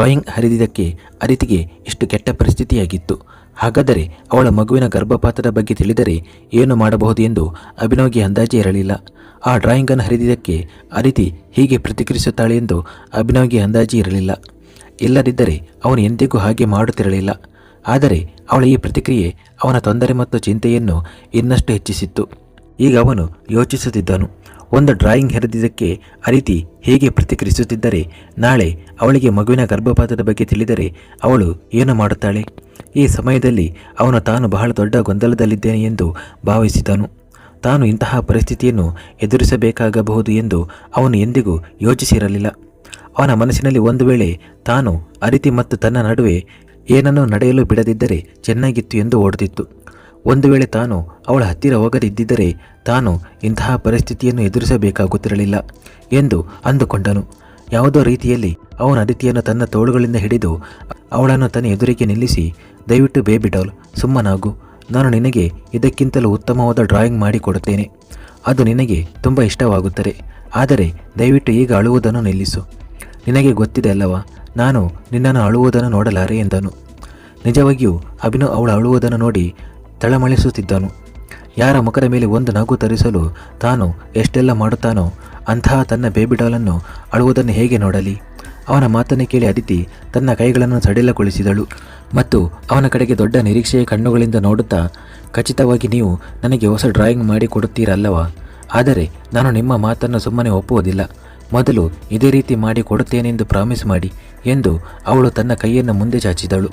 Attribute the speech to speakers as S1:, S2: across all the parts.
S1: Drawing ಹರಿದಿದ್ದಕ್ಕೆ ಅದಿತಿಗೆ ಇಷ್ಟು ಕೆಟ್ಟ ಪರಿಸ್ಥಿತಿಯಾಗಿತ್ತು. ಹಾಗಾದರೆ ಅವಳ ಮಗುವಿನ ಗರ್ಭಪಾತದ ಬಗ್ಗೆ ತಿಳಿದರೆ ಏನು ಮಾಡಬಹುದು ಎಂದು ಅಭಿನವ್ಗೆ ಅಂದಾಜೆ ಇರಲಿಲ್ಲ. ಆ ಡ್ರಾಯಿಂಗನ್ನು ಹರಿದಿದ್ದಕ್ಕೆ ಅದಿತಿ ಹೀಗೆ ಪ್ರತಿಕ್ರಿಯಿಸುತ್ತಾಳೆ ಎಂದು ಅಭಿನವ್ಗೆ ಅಂದಾಜೆ ಇರಲಿಲ್ಲ. ಇಲ್ಲದಿದ್ದರೆ ಅವನು ಎಂದಿಗೂ ಹಾಗೆ ಮಾಡುತ್ತಿರಲಿಲ್ಲ. ಆದರೆ ಅವಳ ಈ ಪ್ರತಿಕ್ರಿಯೆ ಅವನ ತೊಂದರೆ ಮತ್ತು ಚಿಂತೆಯನ್ನು ಇನ್ನಷ್ಟು ಹೆಚ್ಚಿಸಿತ್ತು. ಈಗ ಅವನು ಯೋಚಿಸುತ್ತಿದ್ದನು ಒಂದು ಡ್ರಾಯಿಂಗ್ ಹೆರೆದಿದ್ದಕ್ಕೆ ಅರಿತಿ ಹೇಗೆ ಪ್ರತಿಕ್ರಿಯಿಸುತ್ತಿದ್ದರೆ ನಾಳೆ ಅವಳಿಗೆ ಮಗುವಿನ ಗರ್ಭಪಾತದ ಬಗ್ಗೆ ತಿಳಿದರೆ ಅವಳು ಏನು ಮಾಡುತ್ತಾಳೆ? ಈ ಸಮಯದಲ್ಲಿ ಅವನು ತಾನು ಬಹಳ ದೊಡ್ಡ ಗೊಂದಲದಲ್ಲಿದ್ದೇನೆ ಎಂದು ಭಾವಿಸಿದನು. ತಾನು ಇಂತಹ ಪರಿಸ್ಥಿತಿಯನ್ನು ಎದುರಿಸಬೇಕಾಗಬಹುದು ಎಂದು ಅವನು ಎಂದಿಗೂ ಯೋಚಿಸಿರಲಿಲ್ಲ. ಅವನ ಮನಸ್ಸಿನಲ್ಲಿ ಒಂದು ವೇಳೆ ತಾನು ಅರಿತಿ ಮತ್ತು ತನ್ನ ನಡುವೆ ಏನನ್ನೂ ನಡೆಯಲು ಬಿಡದಿದ್ದರೆ ಚೆನ್ನಾಗಿತ್ತು ಎಂದು ಓಡುತ್ತಿತ್ತು. ಒಂದು ವೇಳೆ ತಾನು ಅವಳ ಹತ್ತಿರ ಹೋಗದಿದ್ದರೆ ತಾನು ಇಂತಹ ಪರಿಸ್ಥಿತಿಯನ್ನು ಎದುರಿಸಬೇಕಾಗುತ್ತಿರಲಿಲ್ಲ ಎಂದು ಅಂದುಕೊಂಡನು. ಯಾವುದೋ ರೀತಿಯಲ್ಲಿ ಅವನ ಅದಿತಿಯನ್ನು ತನ್ನ ತೋಳುಗಳಿಂದ ಹಿಡಿದು ಅವಳನ್ನು ತನ್ನ ಎದುರಿಗೆ ನಿಲ್ಲಿಸಿ, ದಯವಿಟ್ಟು ಬೇಬಿ ಡಾಲ್, ಸುಮ್ಮನಾಗು. ನಾನು ನಿನಗೆ ಇದಕ್ಕಿಂತಲೂ ಉತ್ತಮವಾದ ಡ್ರಾಯಿಂಗ್ ಮಾಡಿಕೊಡುತ್ತೇನೆ. ಅದು ನಿನಗೆ ತುಂಬ ಇಷ್ಟವಾಗುತ್ತದೆ. ಆದರೆ ದಯವಿಟ್ಟು ಈಗ ಅಳುವುದನ್ನು ನಿಲ್ಲಿಸು. ನಿನಗೆ ಗೊತ್ತಿದೆ ಅಲ್ಲವಾ, ನಾನು ನಿನ್ನನ್ನು ಅಳುವುದನ್ನು ನೋಡಲಾರೆ ಎಂದನು. ನಿಜವಾಗಿಯೂ ಅಭಿನವ್ ಅವಳ ಅಳುವುದನ್ನು ನೋಡಿ ತಳಮಳಿಸುತ್ತಿದ್ದನು. ಯಾರ ಮುಖದ ಮೇಲೆ ಒಂದು ನಗು ತರಿಸಲು ತಾನು ಎಷ್ಟೆಲ್ಲ ಮಾಡುತ್ತಾನೋ ಅಂತಹ ತನ್ನ ಬೇಬಿ ಡಾಲನ್ನು ಅಳುವುದನ್ನು ಹೇಗೆ ನೋಡಲಿ? ಅವನ ಮಾತನ್ನು ಕೇಳಿ ಅದಿತಿ ತನ್ನ ಕೈಗಳನ್ನು ಸಡಿಲಗೊಳಿಸಿದಳು ಮತ್ತು ಅವನ ಕಡೆಗೆ ದೊಡ್ಡ ನಿರೀಕ್ಷೆಯ ಕಣ್ಣುಗಳಿಂದ ನೋಡುತ್ತಾ, ಖಚಿತವಾಗಿ ನೀವು ನನಗೆ ಹೊಸ ಡ್ರಾಯಿಂಗ್ ಮಾಡಿ ಕೊಡುತ್ತೀರಲ್ಲವಾ? ಆದರೆ ನಾನು ನಿಮ್ಮ ಮಾತನ್ನು ಸುಮ್ಮನೆ ಒಪ್ಪುವುದಿಲ್ಲ. ಮೊದಲು ಇದೇ ರೀತಿ ಮಾಡಿ ಕೊಡುತ್ತೇನೆಂದು ಪ್ರಾಮಿಸ್ ಮಾಡಿ ಎಂದು ಅವಳು ತನ್ನ ಕೈಯನ್ನು ಮುಂದೆ ಚಾಚಿದಳು.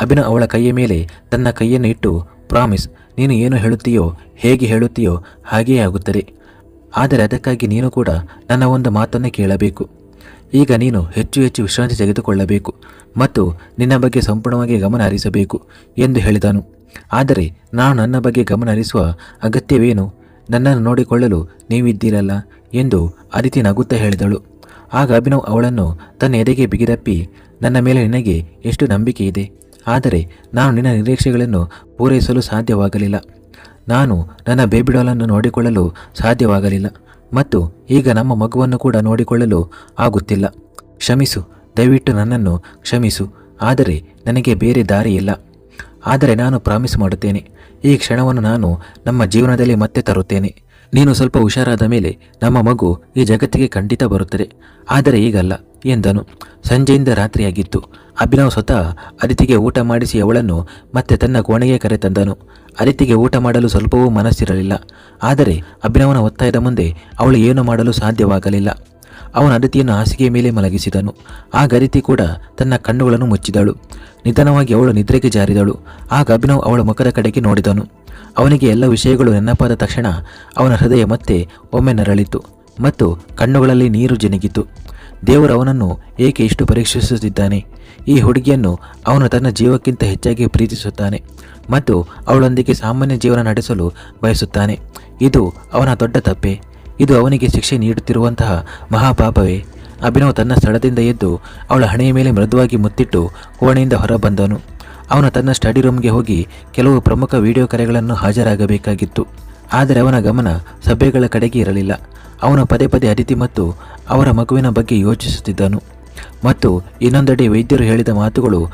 S1: ಅಭಿನವ್ ಅವಳ ಕೈಯ ಮೇಲೆ ತನ್ನ ಕೈಯನ್ನು ಇಟ್ಟು ಪ್ರಾಮಿಸ್, ನೀನು ಏನು ಹೇಳುತ್ತೀಯೋ, ಹೇಗೆ ಹೇಳುತ್ತೀಯೋ ಹಾಗೆಯೇ ಆಗುತ್ತದೆ. ಆದರೆ ಅದಕ್ಕಾಗಿ ನೀನು ಕೂಡ ನನ್ನ ಒಂದು ಮಾತನ್ನು ಕೇಳಬೇಕು. ಈಗ ನೀನು ಹೆಚ್ಚು ಹೆಚ್ಚು ವಿಶ್ರಾಂತಿ ತೆಗೆದುಕೊಳ್ಳಬೇಕು ಮತ್ತು ನಿನ್ನ ಬಗ್ಗೆ ಸಂಪೂರ್ಣವಾಗಿ ಗಮನ ಹರಿಸಬೇಕು ಎಂದು ಹೇಳಿದನು. ಆದರೆ ನಾನು ನನ್ನ ಬಗ್ಗೆ ಗಮನ ಹರಿಸುವ ಅಗತ್ಯವೇನು? ನನ್ನನ್ನು ನೋಡಿಕೊಳ್ಳಲು ನೀವಿದ್ದೀರಲ್ಲ ಎಂದು ಅದಿತಿ ನಗುತ್ತಾ ಹೇಳಿದಳು. ಆಗ ಅಭಿನವ್ ಅವಳನ್ನು ತನ್ನ ಎದೆಗೆ ಬಿಗಿದಪ್ಪಿ, ನನ್ನ ಮೇಲೆ ನಿನಗೆ ಎಷ್ಟು ನಂಬಿಕೆ ಇದೆ ಆದರೆ ನಾನು ನಿನ್ನ ನಿರೀಕ್ಷೆಗಳನ್ನು ಪೂರೈಸಲು ಸಾಧ್ಯವಾಗಲಿಲ್ಲ. ನಾನು ನನ್ನ ಬೇಬಿ ಡಾಲನ್ನು ನೋಡಿಕೊಳ್ಳಲು ಸಾಧ್ಯವಾಗಲಿಲ್ಲ ಮತ್ತು ಈಗ ನಮ್ಮ ಮಗುವನ್ನು ಕೂಡ ನೋಡಿಕೊಳ್ಳಲು ಆಗುತ್ತಿಲ್ಲ. ಕ್ಷಮಿಸು, ದಯವಿಟ್ಟು ನನ್ನನ್ನು ಕ್ಷಮಿಸು, ಆದರೆ ನನಗೆ ಬೇರೆ ದಾರಿ ಇಲ್ಲ. ಆದರೆ ನಾನು ಪ್ರಾಮಿಸ್ ಮಾಡುತ್ತೇನೆ. ಈ ಕ್ಷಣವನ್ನು ನಾನು ನಮ್ಮ ಜೀವನದಲ್ಲಿ ಮತ್ತೆ ತರುತ್ತೇನೆ. ನೀನು ಸ್ವಲ್ಪ ಹುಷಾರಾದ ಮೇಲೆ ನಮ್ಮ ಮಗು ಈ ಜಗತ್ತಿಗೆ ಖಂಡಿತ ಬರುತ್ತದೆ. ಆದರೆ ಈಗಲ್ಲ, ಎಂದನು. ಸಂಜೆಯಿಂದ ರಾತ್ರಿಯಾಗಿತ್ತು. ಅಭಿನವ್ ಸ್ವತಃ ಅದಿತಿಗೆ ಊಟ ಮಾಡಿಸಿ ಅವಳನ್ನು ಮತ್ತೆ ತನ್ನ ಕೋಣೆಗೆ ಕರೆತಂದನು ಅದಿತಿಗೆ ಊಟ ಮಾಡಲು ಸ್ವಲ್ಪವೂ ಮನಸ್ಸಿರಲಿಲ್ಲ. ಆದರೆ ಅಭಿನವನ ಒತ್ತಾಯದ ಮುಂದೆ ಅವಳು ಏನು ಮಾಡಲು ಸಾಧ್ಯವಾಗಲಿಲ್ಲ. ಅವನ ಅದಿತಿಯನ್ನು ಹಾಸಿಗೆಯ ಮೇಲೆ ಮಲಗಿಸಿದನು. ಆಗ ಗರಿತಿ ಕೂಡ ತನ್ನ ಕಣ್ಣುಗಳನ್ನು ಮುಚ್ಚಿದಳು. ನಿಧಾನವಾಗಿ ಅವಳು ನಿದ್ರೆಗೆ ಜಾರಿದಳು. ಆಗ ಅಭಿನವ್ ಅವಳ ಮುಖದ ಕಡೆಗೆ ನೋಡಿದನು. ಅವನಿಗೆ ಎಲ್ಲ ವಿಷಯಗಳು ನೆನಪಾದ ತಕ್ಷಣ ಅವನ ಹೃದಯ ಮತ್ತೆ ಒಮ್ಮೆ ನರಳಿತು ಮತ್ತು ಕಣ್ಣುಗಳಲ್ಲಿ ನೀರು ಜನಿಗಿತು. ದೇವರು ಅವನನ್ನು ಏಕೆ ಇಷ್ಟು ಪರೀಕ್ಷಿಸುತ್ತಿದ್ದಾನೆ? ಈ ಹುಡುಗಿಯನ್ನು ಅವನು ತನ್ನ ಜೀವಕ್ಕಿಂತ ಹೆಚ್ಚಾಗಿ ಪ್ರೀತಿಸುತ್ತಾನೆ ಮತ್ತು ಅವಳೊಂದಿಗೆ ಸಾಮಾನ್ಯ ಜೀವನ ನಡೆಸಲು ಬಯಸುತ್ತಾನೆ. ಇದು ಅವನ ದೊಡ್ಡ ತಪ್ಪೆ. ಇದು ಅವನಿಗೆ ಶಿಕ್ಷೆ ನೀಡುತ್ತಿರುವಂತಹ ಮಹಾಪಾಪವೇ. ಅಭಿನವ್ ತನ್ನ ಸ್ಥಳದಿಂದ ಎದ್ದು ಅವಳ ಹಣೆಯ ಮೇಲೆ ಮೃದುವಾಗಿ ಮುತ್ತಿಟ್ಟು ಕೋಣೆಯಿಂದ ಹೊರಬಂದನು. ಅವನು ತನ್ನ ಸ್ಟಡಿ ರೂಮ್ಗೆ ಹೋಗಿ ಕೆಲವು ಪ್ರಮುಖ ವಿಡಿಯೋ ಕರೆಗಳನ್ನು ಹಾಜರಾಗಬೇಕಾಗಿತ್ತು. ಆದರೆ ಅವನ ಗಮನ ಸಭೆಗಳ ಕಡೆಗೆ ಇರಲಿಲ್ಲ. ಅವನು ಪದೇ ಪದೇ ಅದಿತಿ ಮತ್ತು ಅವರ ಮಗುವಿನ ಬಗ್ಗೆ ಯೋಚಿಸುತ್ತಿದ್ದನು. ಮತ್ತು ಇನ್ನೊಂದೆಡೆ ವೈದ್ಯರು ಹೇಳಿದ ಮಾತುಗಳು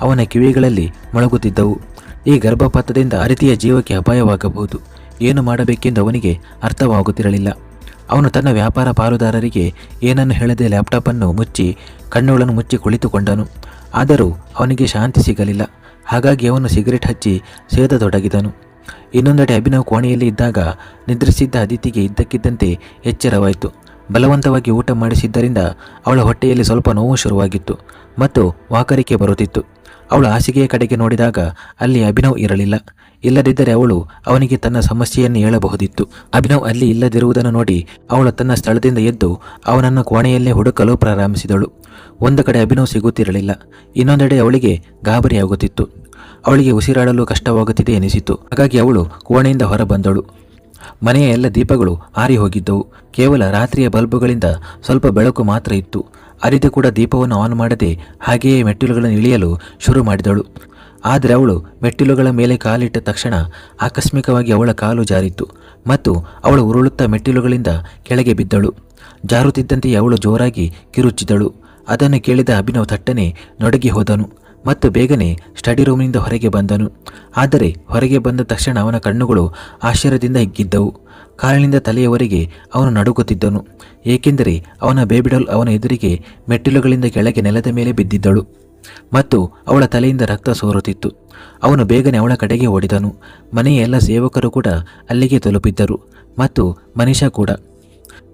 S1: ಅವನ ಕಿವಿಗಳಲ್ಲಿ ಮೊಳಗುತ್ತಿದ್ದವು. ಈ ಗರ್ಭಪಾತದಿಂದ ಅರಿತಿಯ ಜೀವಕ್ಕೆ ಅಪಾಯವಾಗಬಹುದು. ಏನು ಮಾಡಬೇಕೆಂದು ಅವನಿಗೆ ಅರ್ಥವಾಗುತ್ತಿರಲಿಲ್ಲ. ಅವನು ತನ್ನ ವ್ಯಾಪಾರ ಪಾಲುದಾರರಿಗೆ ಏನನ್ನು ಹೇಳದೆ ಲ್ಯಾಪ್ಟಾಪನ್ನು ಮುಚ್ಚಿ, ಕಣ್ಣುಗಳನ್ನು ಮುಚ್ಚಿ ಕುಳಿತುಕೊಂಡನು. ಆದರೂ ಅವನಿಗೆ ಶಾಂತಿ ಸಿಗಲಿಲ್ಲ. ಹಾಗಾಗಿ ಅವನು ಸಿಗರೆಟ್ ಹಚ್ಚಿ ಸೇದತೊಡಗಿದನು. ಇನ್ನೊಂದೆಡೆ ಅಭಿನವ್ ಕೋಣೆಯಲ್ಲಿ ಇದ್ದಾಗ ನಿದ್ರಿಸಿದ್ದ ಅದಿತಿಗೆ ಇದ್ದಕ್ಕಿದ್ದಂತೆ ಎಚ್ಚರವಾಯಿತು. ಬಲವಂತವಾಗಿ ಊಟ ಮಾಡಿಸಿದ್ದರಿಂದ ಅವಳ ಹೊಟ್ಟೆಯಲ್ಲಿ ಸ್ವಲ್ಪ ನೋವು ಶುರುವಾಗಿತ್ತು ಮತ್ತು ವಾಕರಿಕೆ ಬರುತ್ತಿತ್ತು. ಅವಳು ಹಾಸಿಗೆಯ ಕಡೆಗೆ ನೋಡಿದಾಗ ಅಲ್ಲಿ ಅಭಿನವ್ ಇರಲಿಲ್ಲ. ಇಲ್ಲದಿದ್ದರೆ ಅವಳು ಅವನಿಗೆ ತನ್ನ ಸಮಸ್ಯೆಯನ್ನು ಹೇಳಬಹುದಿತ್ತು. ಅಭಿನವ್ ಅಲ್ಲಿ ಇಲ್ಲದಿರುವುದನ್ನು ನೋಡಿ ಅವಳು ತನ್ನ ಸ್ಥಳದಿಂದ ಎದ್ದು ಅವನನ್ನು ಕೋಣೆಯಲ್ಲೇ ಹುಡುಕಲು ಪ್ರಾರಂಭಿಸಿದಳು. ಒಂದು ಕಡೆ ಅಭಿನವ್ ಸಿಗುತ್ತಿರಲಿಲ್ಲ. ಇನ್ನೊಂದೆಡೆ ಅವಳಿಗೆ ಗಾಬರಿಯಾಗುತ್ತಿತ್ತು. ಅವಳಿಗೆ ಉಸಿರಾಡಲು ಕಷ್ಟವಾಗುತ್ತಿದೆ ಎನಿಸಿತು ಹಾಗಾಗಿ ಅವಳು ಕೋಣೆಯಿಂದ ಹೊರಬಂದಳು. ಮನೆಯ ಎಲ್ಲ ದೀಪಗಳು ಆರಿ ಹೋಗಿದ್ದವು. ಕೇವಲ ರಾತ್ರಿಯ ಬಲ್ಬುಗಳಿಂದ ಸ್ವಲ್ಪ ಬೆಳಕು ಮಾತ್ರ ಇತ್ತು. ಅರಿದು ಕೂಡ ದೀಪವನ್ನು ಆನ್ ಮಾಡದೆ ಹಾಗೆಯೇ ಮೆಟ್ಟಿಲುಗಳನ್ನು ಇಳಿಯಲು ಶುರು ಮಾಡಿದಳು. ಆದರೆ ಅವಳು ಮೆಟ್ಟಿಲುಗಳ ಮೇಲೆ ಕಾಲಿಟ್ಟ ತಕ್ಷಣ ಆಕಸ್ಮಿಕವಾಗಿ ಅವಳ ಕಾಲು ಜಾರಿತ್ತು ಮತ್ತು ಅವಳು ಉರುಳುತ್ತಾ ಮೆಟ್ಟಿಲುಗಳಿಂದ ಕೆಳಗೆ ಬಿದ್ದಳು. ಜಾರುತ್ತಿದ್ದಂತೆಯೇ ಅವಳು ಜೋರಾಗಿ ಕಿರುಚಿದಳು. ಅದನ್ನು ಕೇಳಿದ ಅಭಿನವ್ ಥಟ್ಟನೆ ನಡುಗಿ ಹೋದನು ಮತ್ತು ಬೇಗನೆ ಸ್ಟಡಿ ರೂಮಿನಿಂದ ಹೊರಗೆ ಬಂದನು. ಆದರೆ ಹೊರಗೆ ಬಂದ ತಕ್ಷಣ ಅವನ ಕಣ್ಣುಗಳು ಆಶ್ಚರ್ಯದಿಂದ ಹಿಗ್ಗಿದ್ದವು. ಕಾಲಿನಿಂದ ತಲೆಯವರೆಗೆ ಅವನು ನಡುಗುತ್ತಿದ್ದನು. ಏಕೆಂದರೆ ಅವನ ಬೇಬಿಡಲ್ ಅವನ ಎದುರಿಗೆ ಮೆಟ್ಟಿಲುಗಳಿಂದ ಕೆಳಗೆ ನೆಲದ ಮೇಲೆ ಬಿದ್ದಿದ್ದಳು. ಮತ್ತು ಅವಳ ತಲೆಯಿಂದ ರಕ್ತ ಸೋರುತ್ತಿತ್ತು. ಅವನು ಬೇಗನೆ ಅವಳ ಕಡೆಗೆ ಓಡಿದನು. ಮನೆಯ ಎಲ್ಲ ಸೇವಕರು ಕೂಡ ಅಲ್ಲಿಗೆ ತಲುಪಿದ್ದರು ಮತ್ತು ಮನಿಷಾ ಕೂಡ.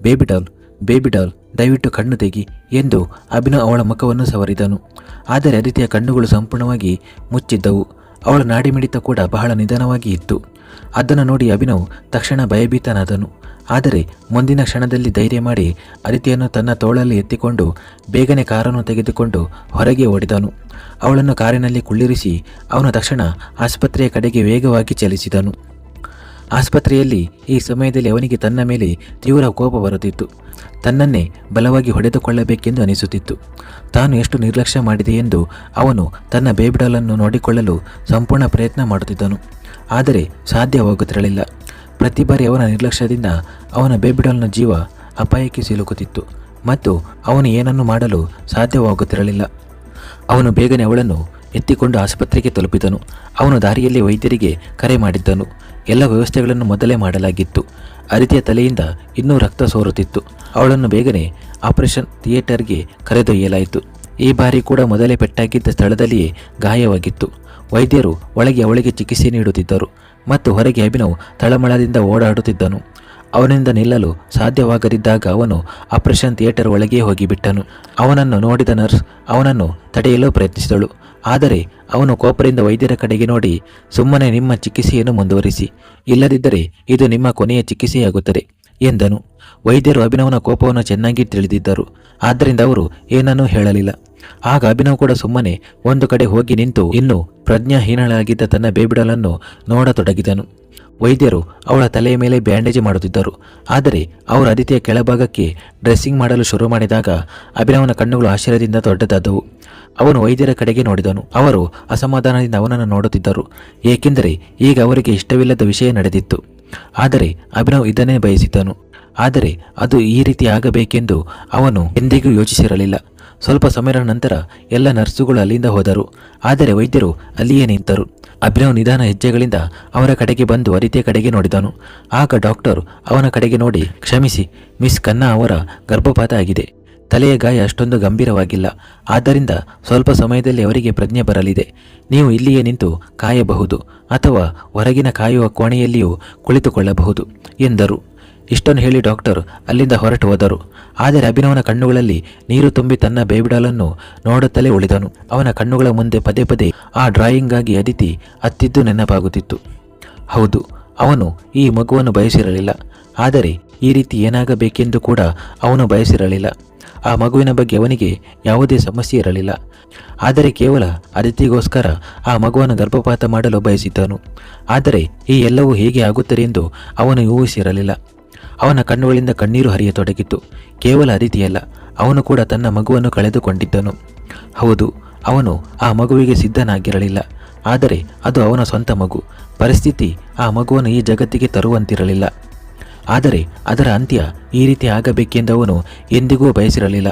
S1: ಬೇಬಿ ಡಾಲ್ ಬೇಬಿ ಡಾಲ್ ದಯವಿಟ್ಟು ಕಣ್ಣು ತೆಗಿ ಎಂದು ಅಭಿನವ್ ಅವಳ ಮುಖವನ್ನು ಸವರಿದನು. ಆದರೆ ಅದಿತಿಯ ಕಣ್ಣುಗಳು ಸಂಪೂರ್ಣವಾಗಿ ಮುಚ್ಚಿದ್ದವು. ಅವಳ ನಾಡಿಮಿಡಿತ ಕೂಡ ಬಹಳ ನಿಧಾನವಾಗಿ ಇತ್ತು. ಅದನ್ನು ನೋಡಿ ಅಭಿನವ್ ತಕ್ಷಣ ಭಯಭೀತನಾದನು. ಆದರೆ ಮುಂದಿನ ಕ್ಷಣದಲ್ಲಿ ಧೈರ್ಯ ಮಾಡಿ ಅದಿತಿಯನ್ನು ತನ್ನ ತೋಳಲ್ಲಿ ಎತ್ತಿಕೊಂಡು ಬೇಗನೆ ಕಾರನ್ನು ತೆಗೆದುಕೊಂಡು ಹೊರಗೆ ಓಡಿದನು. ಅವಳನ್ನು ಕಾರಿನಲ್ಲಿ ಕುಳ್ಳಿರಿಸಿ ಅವನು ತಕ್ಷಣ ಆಸ್ಪತ್ರೆಯ ಕಡೆಗೆ ವೇಗವಾಗಿ ಚಲಿಸಿದನು. ಆಸ್ಪತ್ರೆಯಲ್ಲಿ ಈ ಸಮಯದಲ್ಲಿ ಅವನಿಗೆ ತನ್ನ ಮೇಲೆ ತೀವ್ರ ಕೋಪ ಬರುತ್ತಿತ್ತು. ತನ್ನನ್ನೇ ಬಲವಾಗಿ ಹೊಡೆದುಕೊಳ್ಳಬೇಕೆಂದು ಅನಿಸುತ್ತಿತ್ತು. ತಾನು ಎಷ್ಟು ನಿರ್ಲಕ್ಷ್ಯ ಮಾಡಿದೆ ಎಂದು ಅವನು ತನ್ನ ಬೇಬಿಡಲನ್ನು ನೋಡಿಕೊಳ್ಳಲು ಸಂಪೂರ್ಣ ಪ್ರಯತ್ನ ಮಾಡುತ್ತಿದ್ದನು. ಆದರೆ ಸಾಧ್ಯವಾಗುತ್ತಿರಲಿಲ್ಲ. ಪ್ರತಿ ಬಾರಿ ಅವನ ನಿರ್ಲಕ್ಷ್ಯದಿಂದ ಅವನ ಬೇಬಿಡಲ್ನ ಜೀವ ಅಪಾಯಕ್ಕೆ ಸಿಲುಕುತ್ತಿತ್ತು ಮತ್ತು ಅವನು ಏನನ್ನು ಮಾಡಲು ಸಾಧ್ಯವಾಗುತ್ತಿರಲಿಲ್ಲ. ಅವನು ಬೇಗನೆ ಅವಳನ್ನು ಎತ್ತಿಕೊಂಡು ಆಸ್ಪತ್ರೆಗೆ ತಲುಪಿದನು. ಅವನು ದಾರಿಯಲ್ಲಿ ವೈದ್ಯರಿಗೆ ಕರೆ ಮಾಡಿದ್ದನು. ಎಲ್ಲ ವ್ಯವಸ್ಥೆಗಳನ್ನು ಮೊದಲೇ ಮಾಡಲಾಗಿತ್ತು. ಅರಿತಿಯ ತಲೆಯಿಂದ ಇನ್ನೂ ರಕ್ತ ಸೋರುತ್ತಿತ್ತು. ಅವಳನ್ನು ಬೇಗನೆ ಆಪರೇಷನ್ ಥಿಯೇಟರ್ಗೆ ಕರೆದೊಯ್ಯಲಾಯಿತು. ಈ ಬಾರಿ ಕೂಡ ಮೊದಲೇ ಪೆಟ್ಟಾಗಿದ್ದ ಸ್ಥಳದಲ್ಲಿಯೇ ಗಾಯವಾಗಿತ್ತು. ವೈದ್ಯರು ಒಳಗೆ ಅವಳಿಗೆ ಚಿಕಿತ್ಸೆ ನೀಡುತ್ತಿದ್ದರು. ಮತ್ತು ಹೊರಗೆ ಅಭಿನವ್ ತಳಮಳದಿಂದ ಓಡಾಡುತ್ತಿದ್ದನು. ಅವನಿಂದ ನಿಲ್ಲಲು ಸಾಧ್ಯವಾಗದಿದ್ದಾಗ ಅವನು ಆಪರೇಷನ್ ಥಿಯೇಟರ್ ಒಳಗೆ ಹೋಗಿಬಿಟ್ಟನು ಅವನನ್ನು ನೋಡಿದ ನರ್ಸ್ ಅವನನ್ನು ತಡೆಯಲು ಪ್ರಯತ್ನಿಸಿದಳು. ಆದರೆ ಅವನು ಕೋಪರಿಂದ ವೈದ್ಯರ ಕಡೆಗೆ ನೋಡಿ, ಸುಮ್ಮನೆ ನಿಮ್ಮ ಚಿಕಿತ್ಸೆಯನ್ನು ಮುಂದುವರಿಸಿ. ಇಲ್ಲದಿದ್ದರೆ ಇದು ನಿಮ್ಮ ಕೊನೆಯ ಚಿಕಿತ್ಸೆಯಾಗುತ್ತದೆ. ಎಂದನು. ವೈದ್ಯರು ಅಭಿನವನ ಕೋಪವನ್ನು ಚೆನ್ನಾಗಿ ತಿಳಿದಿದ್ದರು. ಆದ್ದರಿಂದ ಅವರು ಏನನ್ನೂ ಹೇಳಲಿಲ್ಲ. ಆಗ ಅಭಿನವ್ ಕೂಡ ಸುಮ್ಮನೆ ಒಂದು ಕಡೆ ಹೋಗಿ ನಿಂತು ಇನ್ನು ಪ್ರಜ್ಞಾಹೀನಳಾಗಿದ್ದ ತನ್ನ ಬೇಬಿಡಲನ್ನು ನೋಡತೊಡಗಿದನು. ವೈದ್ಯರು ಅವಳ ತಲೆಯ ಮೇಲೆ ಬ್ಯಾಂಡೇಜ್ ಮಾಡುತ್ತಿದ್ದರು. ಆದರೆ ಅವರು ಅದಿತಿಯ ಕೆಳಭಾಗಕ್ಕೆ ಡ್ರೆಸ್ಸಿಂಗ್ ಮಾಡಲು ಶುರು ಮಾಡಿದಾಗ ಅಭಿನವನ ಕಣ್ಣುಗಳು ಆಶ್ಚರ್ಯದಿಂದ ದೊಡ್ಡದಾದವು. ಅವನು ವೈದ್ಯರ ಕಡೆಗೆ ನೋಡಿದನು. ಅವರು ಅಸಮಾಧಾನದಿಂದ ಅವನನ್ನು ನೋಡುತ್ತಿದ್ದರು. ಏಕೆಂದರೆ ಈಗ ಅವರಿಗೆ ಇಷ್ಟವಿಲ್ಲದ ವಿಷಯ ನಡೆದಿತ್ತು. ಆದರೆ ಅಭಿನವ್ ಇದನ್ನೇ ಬಯಸಿದ್ದನು. ಆದರೆ ಅದು ಈ ರೀತಿ ಆಗಬೇಕೆಂದು ಅವನು ಎಂದಿಗೂ ಯೋಚಿಸಿರಲಿಲ್ಲ. ಸ್ವಲ್ಪ ಸಮಯದ ನಂತರ ಎಲ್ಲ ನರ್ಸುಗಳು ಅಲ್ಲಿಂದ ಹೋದರು. ಆದರೆ ವೈದ್ಯರು ಅಲ್ಲಿಯೇ ನಿಂತರು. ಅಭಿನವ್ ನಿಧಾನ ಹೆಜ್ಜೆಗಳಿಂದ ಅವರ ಕಡೆಗೆ ಬಂದು ಅದಿತಿಯ ಕಡೆಗೆ ನೋಡಿದನು. ಆಗ ಡಾಕ್ಟರ್ ಅವನ ಕಡೆಗೆ ನೋಡಿ, ಕ್ಷಮಿಸಿ, ಮಿಸ್ ಖನ್ನಾ ಅವರ ಗರ್ಭಪಾತ ಆಗಿದೆ. ತಲೆಯ ಗಾಯ ಅಷ್ಟೊಂದು ಗಂಭೀರವಾಗಿಲ್ಲ. ಆದ್ದರಿಂದ ಸ್ವಲ್ಪ ಸಮಯದಲ್ಲಿ ಅವರಿಗೆ ಪ್ರಜ್ಞೆ ಬರಲಿದೆ. ನೀವು ಇಲ್ಲಿಯೇ ನಿಂತು ಕಾಯಬಹುದು. ಅಥವಾ ಹೊರಗಿನ ಕಾಯುವ ಕೋಣೆಯಲ್ಲಿಯೂ ಕುಳಿತುಕೊಳ್ಳಬಹುದು, ಎಂದರು. ಇಷ್ಟನ್ನು ಹೇಳಿ ಡಾಕ್ಟರ್ ಅಲ್ಲಿಂದ ಹೊರಟು ಹೋದರು. ಆದರೆ ಅಭಿನವನ ಕಣ್ಣುಗಳಲ್ಲಿ ನೀರು ತುಂಬಿ ತನ್ನ ಬೇಬಿಡಾಲನ್ನು ನೋಡುತ್ತಲೇ ಉಳಿದನು. ಅವನ ಕಣ್ಣುಗಳ ಮುಂದೆ ಪದೇ ಪದೇ ಆ ಡ್ರಾಯಿಂಗಾಗಿ ಅದಿತಿ ಅತ್ತಿದ್ದು ನೆನಪಾಗುತ್ತಿತ್ತು. ಹೌದು, ಅವನು ಈ ಮಗುವನ್ನು ಬಯಸಿರಲಿಲ್ಲ. ಆದರೆ ಈ ರೀತಿ ಏನಾಗಬೇಕೆಂದು ಕೂಡ ಅವನು ಬಯಸಿರಲಿಲ್ಲ. ಆ ಮಗುವಿನ ಬಗ್ಗೆ ಅವನಿಗೆ ಯಾವುದೇ ಸಮಸ್ಯೆ ಇರಲಿಲ್ಲ. ಆದರೆ ಕೇವಲ ಅದಿತಿಗೋಸ್ಕರ ಆ ಮಗುವನ್ನು ಗರ್ಭಪಾತ ಮಾಡಲು ಬಯಸಿದ್ದನು. ಆದರೆ ಈ ಎಲ್ಲವೂ ಹೇಗೆ ಆಗುತ್ತದೆ ಎಂದು ಅವನು ಊಹಿಸಿರಲಿಲ್ಲ. ಅವನ ಕಣ್ಣುಗಳಿಂದ ಕಣ್ಣೀರು ಹರಿಯತೊಡಗಿತ್ತು. ಕೇವಲ ಅದಿತಿಯಲ್ಲ ಅವನು ಕೂಡ ತನ್ನ ಮಗುವನ್ನು ಕಳೆದುಕೊಂಡಿದ್ದನು. ಹೌದು, ಅವನು ಆ ಮಗುವಿಗೆ ಸಿದ್ಧನಾಗಿರಲಿಲ್ಲ. ಆದರೆ ಅದು ಅವನ ಸ್ವಂತ ಮಗು. ಪರಿಸ್ಥಿತಿ ಆ ಮಗುವನ್ನು ಈ ಜಗತ್ತಿಗೆ ತರುವಂತಿರಲಿಲ್ಲ. ಆದರೆ ಅದರ ಅಂತ್ಯ ಈ ರೀತಿ ಆಗಬೇಕೆಂದು ಅವನು ಎಂದಿಗೂ ಬಯಸಿರಲಿಲ್ಲ.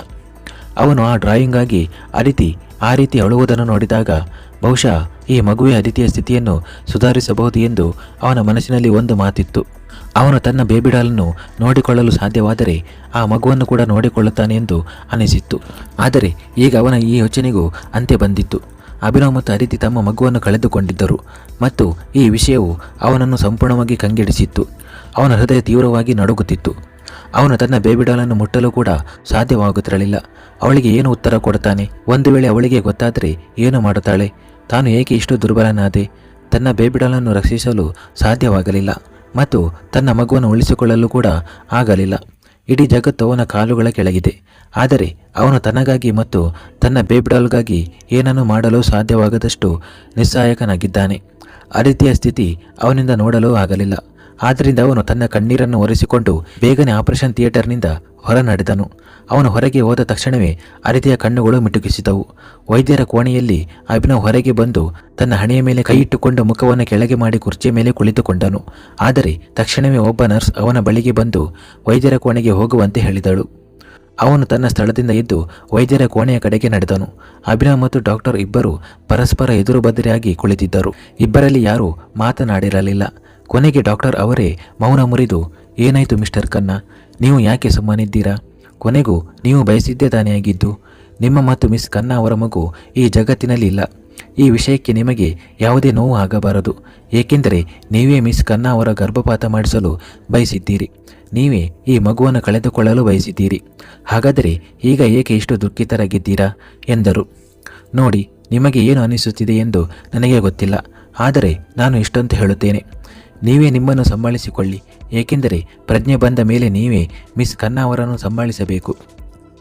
S1: ಅವನು ಆ ಡ್ರಾಯಿಂಗಾಗಿ ಅದಿತಿ ಆ ರೀತಿ ಅಳುವುದನ್ನು ನೋಡಿದಾಗ ಬಹುಶಃ ಈ ಮಗುವಿನ ಅದಿತಿಯ ಸ್ಥಿತಿಯನ್ನು ಸುಧಾರಿಸಬಹುದು ಎಂದು ಅವನ ಮನಸ್ಸಿನಲ್ಲಿ ಒಂದು ಮಾತಿತ್ತು. ಅವನು ತನ್ನ ಬೇಬಿಡಾಲನ್ನು ನೋಡಿಕೊಳ್ಳಲು ಸಾಧ್ಯವಾದರೆ ಆ ಮಗುವನ್ನು ಕೂಡ ನೋಡಿಕೊಳ್ಳುತ್ತಾನೆ ಎಂದು ಅನಿಸಿತ್ತು. ಆದರೆ ಈಗ ಅವನ ಈ ಯೋಚನೆಗೂ ಅಂತ್ಯ ಬಂದಿತ್ತು. ಅಭಿನವ್ ಮತ್ತು ಅದಿತಿ ತಮ್ಮ ಮಗುವನ್ನು ಕಳೆದುಕೊಂಡಿದ್ದರು ಮತ್ತು ಈ ವಿಷಯವು ಅವನನ್ನು ಸಂಪೂರ್ಣವಾಗಿ ಕಂಗೆಡಿಸಿತ್ತು. ಅವನ ಹೃದಯ ತೀವ್ರವಾಗಿ ನಡುಗುತ್ತಿತ್ತು. ಅವನು ತನ್ನ ಬೇಬಿಡಾಲನ್ನು ಮುಟ್ಟಲು ಕೂಡ ಸಾಧ್ಯವಾಗುತ್ತಿರಲಿಲ್ಲ. ಅವಳಿಗೆ ಏನು ಉತ್ತರ ಕೊಡುತ್ತಾನೆ? ಒಂದು ವೇಳೆ ಅವಳಿಗೆ ಗೊತ್ತಾದರೆ ಏನು ಮಾಡುತ್ತಾಳೆ? ತಾನು ಏಕೆ ಇಷ್ಟು ದುರ್ಬಲನಾದೆ? ತನ್ನ ಬೇಬಿಡಾಲನ್ನು ರಕ್ಷಿಸಲು ಸಾಧ್ಯವಾಗಲಿಲ್ಲ ಮತ್ತು ತನ್ನ ಮಗುವನ್ನು ಉಳಿಸಿಕೊಳ್ಳಲು ಕೂಡ ಆಗಲಿಲ್ಲ. ಇಡೀ ಜಗತ್ತು ಅವನ ಕಾಲುಗಳ ಕೆಳಗಿದೆ. ಆದರೆ ಅವನು ತನಗಾಗಿ ಮತ್ತು ತನ್ನ ಬೇಬಿಡಾಲ್ಗಾಗಿ ಏನನ್ನು ಮಾಡಲು ಸಾಧ್ಯವಾಗದಷ್ಟು ನಿಸ್ಸಹಾಯಕನಾಗಿದ್ದಾನೆ ಆ ಸ್ಥಿತಿ ಅವನಿಂದ ನೋಡಲು ಆಗಲಿಲ್ಲ. ಆದ್ದರಿಂದ ಅವನು ತನ್ನ ಕಣ್ಣೀರನ್ನು ಒರೆಸಿಕೊಂಡು ಬೇಗನೆ ಆಪರೇಷನ್ ಥಿಯೇಟರ್ನಿಂದ ಹೊರ ನಡೆದನು ಅವನು ಹೊರಗೆ ಹೋದ ತಕ್ಷಣವೇ ಅರಿದೆಯ ಕಣ್ಣುಗಳು ಮಿಟುಕಿಸಿದವು. ವೈದ್ಯರ ಕೋಣೆಯಲ್ಲಿ ಅಭಿನವ್ ಹೊರಗೆ ಬಂದು ತನ್ನ ಹಣೆಯ ಮೇಲೆ ಕೈ ಇಟ್ಟುಕೊಂಡು ಮುಖವನ್ನು ಕೆಳಗೆ ಮಾಡಿ ಕುರ್ಚಿಯ ಮೇಲೆ ಕುಳಿತುಕೊಂಡನು. ಆದರೆ ತಕ್ಷಣವೇ ಒಬ್ಬ ನರ್ಸ್ ಅವನ ಬಳಿಗೆ ಬಂದು ವೈದ್ಯರ ಕೋಣೆಗೆ ಹೋಗುವಂತೆ ಹೇಳಿದಳು. ಅವನು ತನ್ನ ಸ್ಥಳದಿಂದ ಎದ್ದು ವೈದ್ಯರ ಕೋಣೆಯ ಕಡೆಗೆ ನಡೆದನು. ಅಭಿನವ್ ಮತ್ತು ಡಾಕ್ಟರ್ ಇಬ್ಬರು ಪರಸ್ಪರ ಎದುರು ಬದರಿಯಾಗಿ ಕುಳಿತಿದ್ದರು. ಇಬ್ಬರಲ್ಲಿ ಯಾರೂ ಮಾತನಾಡಿರಲಿಲ್ಲ. ಕೊನೆಗೆ ಡಾಕ್ಟರ್ ಅವರೇ ಮೌನ ಮುರಿದು, ಏನಾಯಿತು ಮಿಸ್ಟರ್ ಖನ್ನಾ ನೀವು ಯಾಕೆ ಸುಮ್ಮನಿದ್ದೀರಾ? ಕೊನೆಗೂ ನೀವು ಬಯಸಿದ್ದೇ ತಾನೇ ಆಗಿದ್ದು. ನಿಮ್ಮ ಮತ್ತು ಮಿಸ್ ಖನ್ನಾ ಅವರ ಮಗು ಈ ಜಗತ್ತಿನಲ್ಲಿ ಇಲ್ಲ. ಈ ವಿಷಯಕ್ಕೆ ನಿಮಗೆ ಯಾವುದೇ ನೋವು ಆಗಬಾರದು. ಏಕೆಂದರೆ ನೀವೇ ಮಿಸ್ ಖನ್ನಾ ಅವರ ಗರ್ಭಪಾತ ಮಾಡಿಸಲು ಬಯಸಿದ್ದೀರಿ. ನೀವೇ ಈ ಮಗುವನ್ನು ಕಳೆದುಕೊಳ್ಳಲು ಬಯಸಿದ್ದೀರಿ. ಹಾಗಾದರೆ ಈಗ ಏಕೆ ಇಷ್ಟು ದುಃಖಿತರಾಗಿದ್ದೀರಾ? ಎಂದರು. ನೋಡಿ, ನಿಮಗೆ ಏನು ಅನಿಸುತ್ತಿದೆ ಎಂದು ನನಗೆ ಗೊತ್ತಿಲ್ಲ. ಆದರೆ ನಾನು ಇಷ್ಟಂತ ಹೇಳುತ್ತೇನೆ. ನೀವೇ ನಿಮ್ಮನ್ನು ಸಂಭಾಳಿಸಿಕೊಳ್ಳಿ, ಏಕೆಂದರೆ ಪ್ರಜ್ಞೆ ಬಂದ ಮೇಲೆ ನೀವೇ ಮಿಸ್ ಖನ್ನಾ ಅವರನ್ನು ಸಂಭಾಳಿಸಬೇಕು.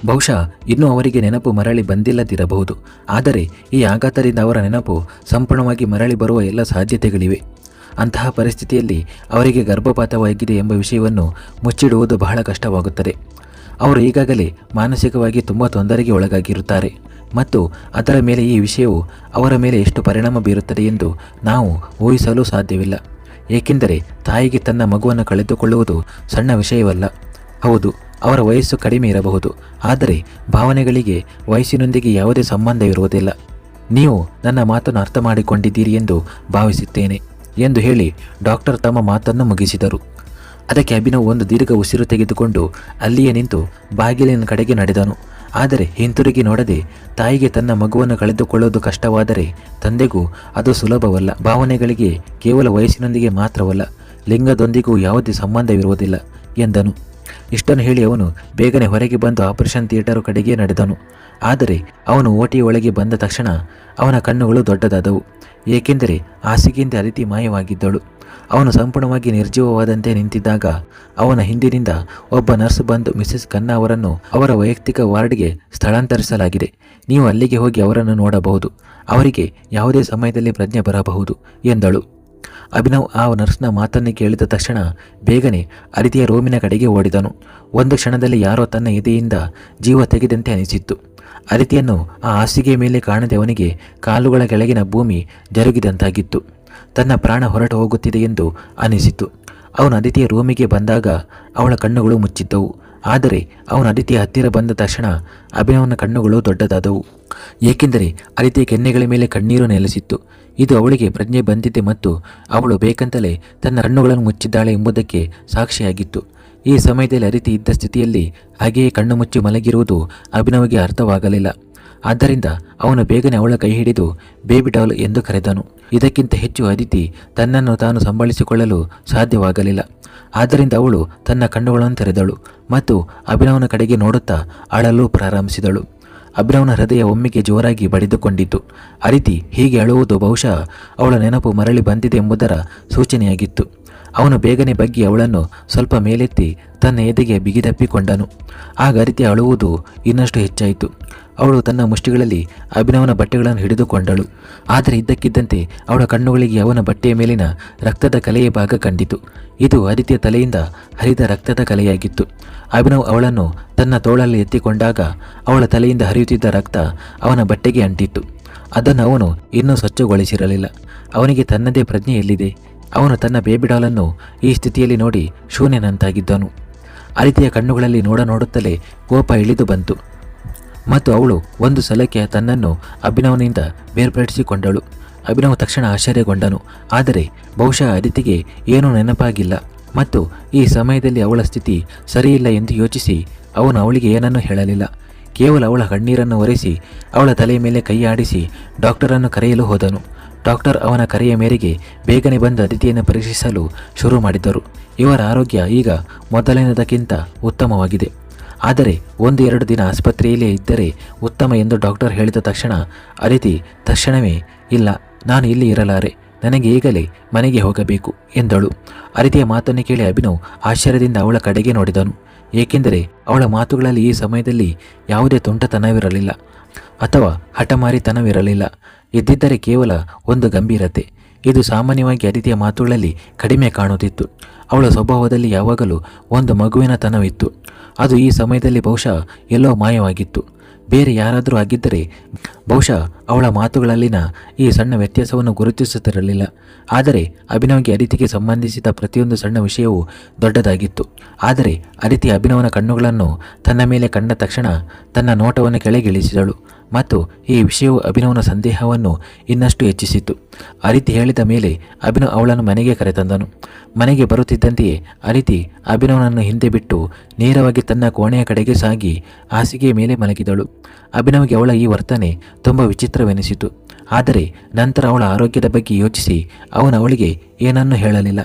S1: ಬಹುಶಃ ಇನ್ನೂ ಅವರಿಗೆ ನೆನಪು ಮರಳಿ ಬಂದಿಲ್ಲದಿರಬಹುದು, ಆದರೆ ಈ ಆಘಾತದಿಂದ ಅವರ ನೆನಪು ಸಂಪೂರ್ಣವಾಗಿ ಮರಳಿ ಬರುವ ಎಲ್ಲ ಸಾಧ್ಯತೆಗಳಿವೆ. ಅಂತಹ ಪರಿಸ್ಥಿತಿಯಲ್ಲಿ ಅವರಿಗೆ ಗರ್ಭಪಾತವಾಗಿದೆ ಎಂಬ ವಿಷಯವನ್ನು ಮುಚ್ಚಿಡುವುದು ಬಹಳ ಕಷ್ಟವಾಗುತ್ತದೆ. ಅವರು ಈಗಾಗಲೇ ಮಾನಸಿಕವಾಗಿ ತುಂಬ ತೊಂದರೆಗೆ ಒಳಗಾಗಿರುತ್ತಾರೆ, ಮತ್ತು ಅದರ ಮೇಲೆ ಈ ವಿಷಯವು ಅವರ ಮೇಲೆ ಎಷ್ಟು ಪರಿಣಾಮ ಬೀರುತ್ತದೆ ಎಂದು ನಾವು ಊಹಿಸಲು ಸಾಧ್ಯವಿಲ್ಲ. ಏಕೆಂದರೆ ತಾಯಿಗೆ ತನ್ನ ಮಗುವನ್ನು ಕಳೆದುಕೊಳ್ಳುವುದು ಸಣ್ಣ ವಿಷಯವಲ್ಲ. ಹೌದು, ಅವರ ವಯಸ್ಸು ಕಡಿಮೆ ಇರಬಹುದು, ಆದರೆ ಭಾವನೆಗಳಿಗೆ ವಯಸ್ಸಿನೊಂದಿಗೆ ಯಾವುದೇ ಸಂಬಂಧ ಇರುವುದಿಲ್ಲ. ನೀವು ನನ್ನ ಮಾತನ್ನು ಅರ್ಥ ಮಾಡಿಕೊಂಡಿದ್ದೀರಿ ಎಂದು ಭಾವಿಸುತ್ತೇನೆ ಎಂದು ಹೇಳಿ ಡಾಕ್ಟರ್ ತಮ್ಮ ಮಾತನ್ನು ಮುಗಿಸಿದರು. ಅದಕ್ಕೆ ಅಭಿನವ್ ಒಂದು ದೀರ್ಘ ಉಸಿರು ತೆಗೆದುಕೊಂಡು ಅಲ್ಲಿಯೇ ನಿಂತು ಬಾಗಿಲಿನ ಕಡೆಗೆ ನಡೆದನು. ಆದರೆ ಹಿಂತಿರುಗಿ ನೋಡದೆ ತಾಯಿಗೆ ತನ್ನ ಮಗುವನ್ನು ಕಳೆದುಕೊಳ್ಳೋದು ಕಷ್ಟವಾದರೆ ತಂದೆಗೂ ಅದು ಸುಲಭವಲ್ಲ. ಭಾವನೆಗಳಿಗೆ ಕೇವಲ ವಯಸ್ಸಿನೊಂದಿಗೆ ಮಾತ್ರವಲ್ಲ, ಲಿಂಗದೊಂದಿಗೂ ಯಾವುದೇ ಸಂಬಂಧವಿರುವುದಿಲ್ಲ ಎಂದನು. ಇಷ್ಟನ್ನು ಹೇಳಿ ಅವನು ಬೇಗನೆ ಹೊರಗೆ ಬಂದು ಆಪರೇಷನ್ ಥಿಯೇಟರ್ ಕಡೆಗೆ ನಡೆದನು. ಆದರೆ ಅವನು ಓಟಿಯ ಒಳಗೆ ಬಂದ ತಕ್ಷಣ ಅವನ ಕಣ್ಣುಗಳು ದೊಡ್ಡದಾದವು. ಏಕೆಂದರೆ ಹಾಸಿಗೆಯಿಂದ ಅರಿತಿ ಮಾಯವಾಗಿದ್ದಳು. ಅವನು ಸಂಪೂರ್ಣವಾಗಿ ನಿರ್ಜೀವವಾದಂತೆ ನಿಂತಿದ್ದಾಗ ಅವನ ಹಿಂದಿನಿಂದ ಒಬ್ಬ ನರ್ಸ್ ಬಂದು ಮಿಸ್ಸೆಸ್ ಖನ್ನಾ ಅವರನ್ನು ಅವರ ವೈಯಕ್ತಿಕ ವಾರ್ಡ್ಗೆ ಸ್ಥಳಾಂತರಿಸಲಾಗಿದೆ. ನೀವು ಅಲ್ಲಿಗೆ ಹೋಗಿ ಅವರನ್ನು ನೋಡಬಹುದು. ಅವರಿಗೆ ಯಾವುದೇ ಸಮಯದಲ್ಲಿ ಪ್ರಜ್ಞೆ ಬರಬಹುದು ಎಂದಳು. ಅಭಿನವ್ ಆ ನರ್ಸ್ನ ಮಾತನ್ನು ಕೇಳಿದ ತಕ್ಷಣ ಬೇಗನೆ ಅರಿತಿಯ ರೂಮಿನ ಕಡೆಗೆ ಓಡಿದನು. ಒಂದು ಕ್ಷಣದಲ್ಲಿ ಯಾರೋ ತನ್ನ ಎದೆಯಿಂದ ಜೀವ ತೆಗೆದಂತೆ ಅನಿಸಿತ್ತು. ಅರಿತಿಯನ್ನು ಆ ಹಾಸಿಗೆ ಮೇಲೆ ಕಾಣದೆ ಅವನಿಗೆ ಕಾಲುಗಳ ಕೆಳಗಿನ ಭೂಮಿ ಜರುಗಿದಂತಾಗಿತ್ತು. ತನ್ನ ಪ್ರಾಣ ಹೊರಟು ಹೋಗುತ್ತಿದೆ ಎಂದು ಅನಿಸಿತು ಅವನು ಅದಿತಿಯ ರೂಮಿಗೆ ಬಂದಾಗ ಅವಳ ಕಣ್ಣುಗಳು ಮುಚ್ಚಿದ್ದವು. ಆದರೆ ಅವನು ಅದಿತಿಯ ಹತ್ತಿರ ಬಂದ ತಕ್ಷಣ ಅಭಿನವನ ಕಣ್ಣುಗಳು ದೊಡ್ಡದಾದವು. ಏಕೆಂದರೆ ಅದಿತಿಯ ಕೆನ್ನೆಗಳ ಮೇಲೆ ಕಣ್ಣೀರು ನೆಲೆಸಿತ್ತು. ಇದು ಅವಳಿಗೆ ಪ್ರಜ್ಞೆ ಬಂದಿದೆ ಮತ್ತು ಅವಳು ಬೇಕಂತಲೇ ತನ್ನ ಕಣ್ಣುಗಳನ್ನು ಮುಚ್ಚಿದ್ದಾಳೆ ಎಂಬುದಕ್ಕೆ ಸಾಕ್ಷಿಯಾಗಿತ್ತು. ಈ ಸಮಯದಲ್ಲಿ ಅರಿತಿ ಇದ್ದ ಸ್ಥಿತಿಯಲ್ಲಿ ಹಾಗೆಯೇ ಕಣ್ಣು ಮುಚ್ಚಿ ಮಲಗಿರುವುದು ಅಭಿನವಿಗೆ ಅರ್ಥವಾಗಲಿಲ್ಲ. ಆದ್ದರಿಂದ ಅವನು ಬೇಗನೆ ಅವಳ ಕೈ ಹಿಡಿದು ಬೇಬಿ ಡಾಲ್ ಎಂದು ಕರೆದನು. ಇದಕ್ಕಿಂತ ಹೆಚ್ಚು ಅದಿತಿ ತನ್ನನ್ನು ತಾನು ಸಂಭಾಳಿಸಿಕೊಳ್ಳಲು ಸಾಧ್ಯವಾಗಲಿಲ್ಲ. ಆದ್ದರಿಂದ ಅವಳು ತನ್ನ ಕಣ್ಣುಗಳನ್ನು ತೆರೆದಳು ಮತ್ತು ಅಭಿನವನ ಕಡೆಗೆ ನೋಡುತ್ತಾ ಅಳಲು ಪ್ರಾರಂಭಿಸಿದಳು. ಅಭಿನವನ ಹೃದಯ ಒಮ್ಮೆಗೆ ಜೋರಾಗಿ ಬಡಿದುಕೊಂಡಿತು ಅರಿತಿ ಹೀಗೆ ಅಳುವುದು ಬಹುಶಃ ಅವಳ ನೆನಪು ಮರಳಿ ಬಂದಿದೆ ಎಂಬುದರ ಸೂಚನೆಯಾಗಿತ್ತು. ಅವನು ಬೇಗನೆ ಬಗ್ಗಿ ಅವಳನ್ನು ಸ್ವಲ್ಪ ಮೇಲೆತ್ತಿ ತನ್ನ ಎದೆಗೆ ಬಿಗಿದಪ್ಪಿಕೊಂಡನು ಆಗ ಅರಿತಿ ಅಳುವುದು ಇನ್ನಷ್ಟು ಹೆಚ್ಚಾಯಿತು. ಅವಳು ತನ್ನ ಮುಷ್ಟಿಗಳಲ್ಲಿ ಅಭಿನವನ ಬಟ್ಟೆಗಳನ್ನು ಹಿಡಿದುಕೊಂಡಳು. ಆದರೆ ಇದ್ದಕ್ಕಿದ್ದಂತೆ ಅವಳ ಕಣ್ಣುಗಳಿಗೆ ಅವನ ಬಟ್ಟೆಯ ಮೇಲಿನ ರಕ್ತದ ಕಲೆಯ ಭಾಗ ಕಂಡಿತು. ಇದು ಅದಿತಿಯ ತಲೆಯಿಂದ ಹರಿದ ರಕ್ತದ ಕಲೆಯಾಗಿತ್ತು. ಅಭಿನವ್ ಅವಳನ್ನು ತನ್ನ ತೋಳಲ್ಲಿ ಎತ್ತಿಕೊಂಡಾಗ ಅವಳ ತಲೆಯಿಂದ ಹರಿಯುತ್ತಿದ್ದ ರಕ್ತ ಅವನ ಬಟ್ಟೆಗೆ ಅಂಟಿತ್ತು. ಅದನ್ನು ಅವನು ಇನ್ನೂ ಸ್ವಚ್ಛಗೊಳಿಸಿರಲಿಲ್ಲ. ಅವನಿಗೆ ತನ್ನದೇ ಪ್ರಜ್ಞೆ ಎಲ್ಲಿದೆ? ಅವನು ತನ್ನ ಬೇಬಿ ಡಾಲನ್ನು ಈ ಸ್ಥಿತಿಯಲ್ಲಿ ನೋಡಿ ಶೂನ್ಯನಂತಾಗಿದ್ದನು. ಅರಿತಿಯ ಕಣ್ಣುಗಳಲ್ಲಿ ನೋಡ ನೋಡುತ್ತಲೇ ಕೋಪ ಇಳಿದು ಬಂತು. ಮತ್ತು ಅವಳು ಒಂದು ಸಲಕ್ಕೆ ತನ್ನನ್ನು ಅಭಿನವನಿಂದ ಬೇರ್ಪಡಿಸಿಕೊಂಡಳು. ಅಭಿನವ್ ತಕ್ಷಣ ಆಶ್ಚರ್ಯಗೊಂಡನು. ಆದರೆ ಬಹುಶಃ ಅದಿತಿಗೆ ಏನೂ ನೆನಪಾಗಿಲ್ಲ. ಮತ್ತು ಈ ಸಮಯದಲ್ಲಿ ಅವಳ ಸ್ಥಿತಿ ಸರಿಯಿಲ್ಲ ಎಂದು ಯೋಚಿಸಿ ಅವನು ಅವಳಿಗೆ ಏನನ್ನೂ ಹೇಳಲಿಲ್ಲ. ಕೇವಲ ಅವಳ ಕಣ್ಣೀರನ್ನು ಒರೆಸಿ ಅವಳ ತಲೆಯ ಮೇಲೆ ಕೈ ಆಡಿಸಿ ಡಾಕ್ಟರನ್ನು ಕರೆಯಲು ಹೋದನು. ಡಾಕ್ಟರ್ ಅವನ ಕರೆಯ ಮೇರೆಗೆ ಬೇಗನೆ ಬಂದ ಅತಿಥಿಯನ್ನು ಪರೀಕ್ಷಿಸಲು ಶುರು ಮಾಡಿದ್ದರು. ಇವರ ಆರೋಗ್ಯ ಈಗ ಮೊದಲಿನದಕ್ಕಿಂತ ಉತ್ತಮವಾಗಿದೆ. ಆದರೆ ಒಂದು ಎರಡು ದಿನ ಆಸ್ಪತ್ರೆಯಲ್ಲೇ ಇದ್ದರೆ ಉತ್ತಮ ಎಂದು ಡಾಕ್ಟರ್ ಹೇಳಿದ ತಕ್ಷಣ ಅದಿತಿ ತಕ್ಷಣವೇ, ಇಲ್ಲ, ನಾನು ಇಲ್ಲಿ ಇರಲಾರೆ. ನನಗೆ ಈಗಲೇ ಮನೆಗೆ ಹೋಗಬೇಕು, ಎಂದಳು. ಅರಿತಿಯ ಮಾತನ್ನು ಕೇಳಿ ಅಭಿನವ್ ಆಶ್ಚರ್ಯದಿಂದ ಅವಳ ಕಡೆಗೆ ನೋಡಿದನು. ಏಕೆಂದರೆ ಅವಳ ಮಾತುಗಳಲ್ಲಿ ಈ ಸಮಯದಲ್ಲಿ ಯಾವುದೇ ತುಂಟತನವಿರಲಿಲ್ಲ ಅಥವಾ ಹಠಮಾರಿತನವಿರಲಿಲ್ಲ. ಇದ್ದಿದ್ದರೆ ಕೇವಲ ಒಂದು ಗಂಭೀರತೆ. ಇದು ಸಾಮಾನ್ಯವಾಗಿ ಅದಿತಿಯ ಮಾತುಗಳಲ್ಲಿ ಕಡಿಮೆ ಕಾಣುತ್ತಿತ್ತು. ಅವಳ ಸ್ವಭಾವದಲ್ಲಿ ಯಾವಾಗಲೂ ಒಂದು ಮಗುವಿನ ತನವಿತ್ತು ಅದು ಈ ಸಮಯದಲ್ಲಿ ಬಹುಶಃ ಎಲ್ಲೋ ಮಾಯವಾಗಿತ್ತು. ಬೇರೆ ಯಾರಾದರೂ ಆಗಿದ್ದರೆ ಬಹುಶಃ ಅವಳ ಮಾತುಗಳಲ್ಲಿನ ಈ ಸಣ್ಣ ವ್ಯತ್ಯಾಸವನ್ನು ಗುರುತಿಸುತ್ತಿರಲಿಲ್ಲ. ಆದರೆ ಅಭಿನವ್ಗೆ ಅದಿತಿಗೆ ಸಂಬಂಧಿಸಿದ ಪ್ರತಿಯೊಂದು ಸಣ್ಣ ವಿಷಯವೂ ದೊಡ್ಡದಾಗಿತ್ತು. ಆದರೆ ಅದಿತಿ ಅಭಿನವನ ಕಣ್ಣುಗಳನ್ನು ತನ್ನ ಮೇಲೆ ಕಂಡ ತಕ್ಷಣ ತನ್ನ ನೋಟವನ್ನು ಕೆಳಗಿಳಿಸಿದಳು. ಮತ್ತು ಈ ವಿಷಯವು ಅಭಿನವನ ಸಂದೇಹವನ್ನು ಇನ್ನಷ್ಟು ಹೆಚ್ಚಿಸಿತು. ಅರಿತಿ ಹೇಳಿದ ಮೇಲೆ ಅಭಿನವ್ ಅವಳನ್ನು ಮನೆಗೆ ಕರೆತಂದನು. ಮನೆಗೆ ಬರುತ್ತಿದ್ದಂತೆಯೇ ಅರಿತಿ ಅಭಿನವನನ್ನು ಹಿಂದೆ ಬಿಟ್ಟು ನೇರವಾಗಿ ತನ್ನ ಕೋಣೆಯ ಕಡೆಗೆ ಸಾಗಿ ಹಾಸಿಗೆಯ ಮೇಲೆ ಮಲಗಿದಳು. ಅಭಿನವ್ಗೆ ಅವಳ ಈ ವರ್ತನೆ ತುಂಬ ವಿಚಿತ್ರವೆನಿಸಿತು. ಆದರೆ ನಂತರ ಅವಳ ಆರೋಗ್ಯದ ಬಗ್ಗೆ ಯೋಚಿಸಿ ಅವನು ಅವಳಿಗೆ ಏನನ್ನೂ ಹೇಳಲಿಲ್ಲ.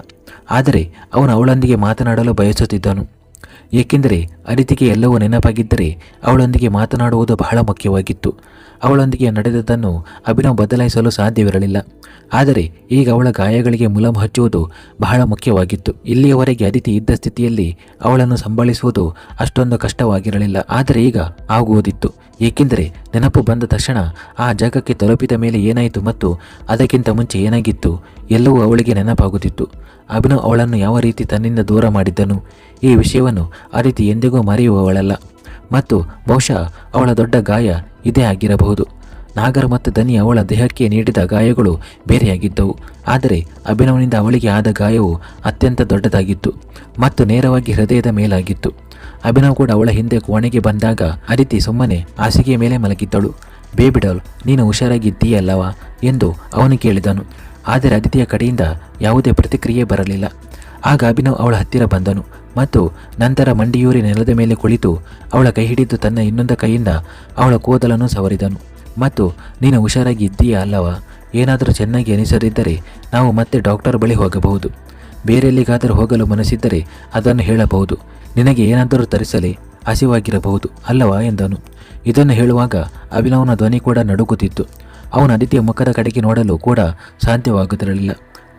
S1: ಆದರೆ ಅವನು ಅವಳೊಂದಿಗೆ ಮಾತನಾಡಲು ಬಯಸುತ್ತಿದ್ದನು. ಏಕೆಂದರೆ ಅರಿತಿಗೆ ಎಲ್ಲವೂ ನೆನಪಾಗಿದ್ದರೆ ಅವಳೊಂದಿಗೆ ಮಾತನಾಡುವುದು ಬಹಳ ಮುಖ್ಯವಾಗಿತ್ತು. ಅವಳೊಂದಿಗೆ ನಡೆದದ್ದನ್ನು ಅಭಿನವ್ ಬದಲಾಯಿಸಲು ಸಾಧ್ಯವಿರಲಿಲ್ಲ. ಆದರೆ ಈಗ ಅವಳ ಗಾಯಗಳಿಗೆ ಮುಲಾಮು ಹಚ್ಚುವುದು ಬಹಳ ಮುಖ್ಯವಾಗಿತ್ತು. ಇಲ್ಲಿಯವರೆಗೆ ಅದಿತಿ ಇದ್ದ ಸ್ಥಿತಿಯಲ್ಲಿ ಅವಳನ್ನು ಸಂಭಾಳಿಸುವುದು ಅಷ್ಟೊಂದು ಕಷ್ಟವಾಗಿರಲಿಲ್ಲ. ಆದರೆ ಈಗ ಆಗುವುದಿತ್ತು. ಏಕೆಂದರೆ ನೆನಪು ಬಂದ ತಕ್ಷಣ ಆ ಜಾಗಕ್ಕೆ ತಲುಪಿದ ಮೇಲೆ ಏನಾಯಿತು ಮತ್ತು ಅದಕ್ಕಿಂತ ಮುಂಚೆ ಏನಾಗಿತ್ತು ಎಲ್ಲವೂ ಅವಳಿಗೆ ನೆನಪಾಗುತ್ತಿತ್ತು. ಅಭಿನವ್ ಅವಳನ್ನು ಯಾವ ರೀತಿ ತನ್ನಿಂದ ದೂರ ಮಾಡಿದ್ದನು? ಈ ವಿಷಯವನ್ನು ಅದಿತಿ ಎಂದಿಗೂ ಮರೆಯುವವಳಲ್ಲ. ಮತ್ತು ಬಹುಶಃ ಅವಳ ದೊಡ್ಡ ಗಾಯ ಇದೇ ಆಗಿರಬಹುದು. ನಾಗರ ಮತ್ತು ದನಿ ಅವಳ ದೇಹಕ್ಕೆ ನೀಡಿದ ಗಾಯಗಳು ಬೇರೆಯಾಗಿದ್ದವು. ಆದರೆ ಅಭಿನವನಿಂದ ಅವಳಿಗೆ ಆದ ಗಾಯವು ಅತ್ಯಂತ ದೊಡ್ಡದಾಗಿತ್ತು ಮತ್ತು ನೇರವಾಗಿ ಹೃದಯದ ಮೇಲಾಗಿತ್ತು. ಅಭಿನವ್ ಕೂಡ ಅವಳ ಹಿಂದೆ ಕೋಣೆಗೆ ಬಂದಾಗ ಅದಿತಿ ಸುಮ್ಮನೆ ಹಾಸಿಗೆಯ ಮೇಲೆ ಮಲಗಿದ್ದಳು. ಬೇಬಿಡಲ್, ನೀನು ಹುಷಾರಾಗಿದ್ದೀಯಲ್ಲವಾ ಎಂದು ಅವನು ಕೇಳಿದನು. ಆದರೆ ಅದಿತಿಯ ಕಡೆಯಿಂದ ಯಾವುದೇ ಪ್ರತಿಕ್ರಿಯೆ ಬರಲಿಲ್ಲ. ಆಗ ಅಭಿನವ್ ಅವಳ ಹತ್ತಿರ ಬಂದನು. ಮತ್ತು ನಂತರ ಮಂಡಿಯೂರಿ ನೆಲದ ಮೇಲೆ ಕುಳಿತು ಅವಳ ಕೈ ಹಿಡಿದು ತನ್ನ ಇನ್ನೊಂದು ಕೈಯಿಂದ ಅವಳ ಕೂದಲನ್ನು ಸವರಿದನು. ಮತ್ತು, ನೀನು ಹುಷಾರಾಗಿ ಇದ್ದೀಯಾ ಅಲ್ಲವಾ? ಏನಾದರೂ ಚೆನ್ನಾಗಿ ಅನಿಸದಿದ್ದರೆ ನಾವು ಮತ್ತೆ ಡಾಕ್ಟರ್ ಬಳಿ ಹೋಗಬಹುದು. ಬೇರೆಲ್ಲಿಗಾದರೂ ಹೋಗಲು ಮನಸ್ಸಿದ್ದರೆ ಅದನ್ನು ಹೇಳಬಹುದು. ನಿನಗೆ ಏನಾದರೂ ತರಿಸಲಿ ಹಸಿವಾಗಿರಬಹುದು ಅಲ್ಲವಾ ಎಂದನು. ಇದನ್ನು ಹೇಳುವಾಗ ಅಭಿನವನ ಧ್ವನಿ ಕೂಡ ನಡುಗುತ್ತಿತ್ತು. ಅವನ ಅದಿತಿಯ ಮುಖದ ಕಡೆಗೆ ನೋಡಲು ಕೂಡ ಸಾಧ್ಯವಾಗುತ್ತಿರಲಿಲ್ಲ.